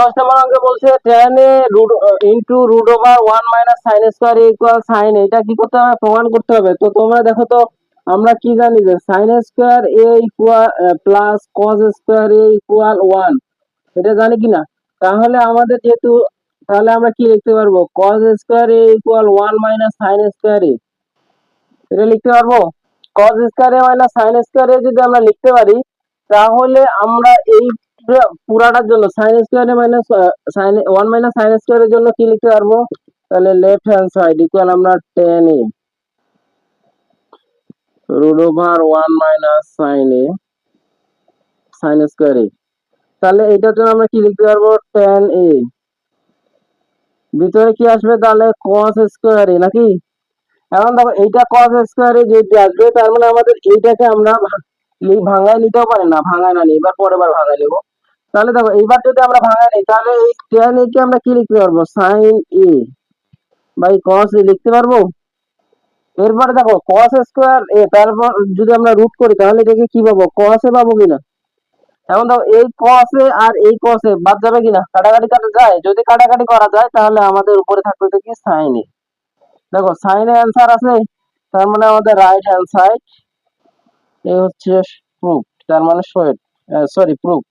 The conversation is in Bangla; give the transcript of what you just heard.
দশ নম্বর অঙ্কে বলছে ten A root into root over one minus sine square equal sine এটা কি করতে হবে? প্রমাণ করতে হবে। তো তোমরা দেখো তো, আমরা কি জানি যে sine square A equal plus cos square A equal one এটা জানি কি না? তাহলে আমাদের যেহেতু, তাহলে আমরা কি লিখতে পারব? Cos square A equal one minus sine square A এটা লিখতে পারব? Cos square A minus sine square A যদি আমরা লিখতে পারি, তাহলে আমরা এই পুরাটার জন্য sine square minus sine one minus sine স্কোয়ারের জন্য কি লিখতে পারব? তাহলে লেফট হ্যান্ড সাইড ইকুয়াল আমরা ten A root over one minus sine A sine square তাহলে এটার জন্য আমরা কি লিখতে পারব? টেন এ ভিতরে কি আসবে তাহলে? কস স্কোয়ার নাকি? এখন দেখো, এইটা কস স্কোয়ার যেহেতু আসবে, তার মানে আমাদের এইটাকে আমরা ভাঙায় নিতেও পারি না, ভাঙায় না নি এবার পরের বার ভাঙায় নেব। তাহলে দেখো, এইবার যদি আমরা ভাঙায় নিই, তাহলে এই টেন এ কে আমরা কি লিখতে পারব? সাইন এ বাই কস এ লিখতে পারব? এরপরে দেখো কস স্কোয়ার এ তারপর যদি আমরা রুট করি, তাহলে এটাকে কি পাবো? কস এ পাবো কিনা? এখন দেখো, এই কস এ আর এই কস এ বাদ যাবে কিনা? কাটাকাটি কাটা যায়। যদি কাটাকাটি করা যায়, তাহলে আমাদের উপরে থাকবে কি? সাইন এ দেখো সাইনে অ্যান্সার আছে, তার মানে আমাদের রাইট হ্যান্ড সাইড এ হচ্ছে প্রুফ তার মানে সরি প্রুফ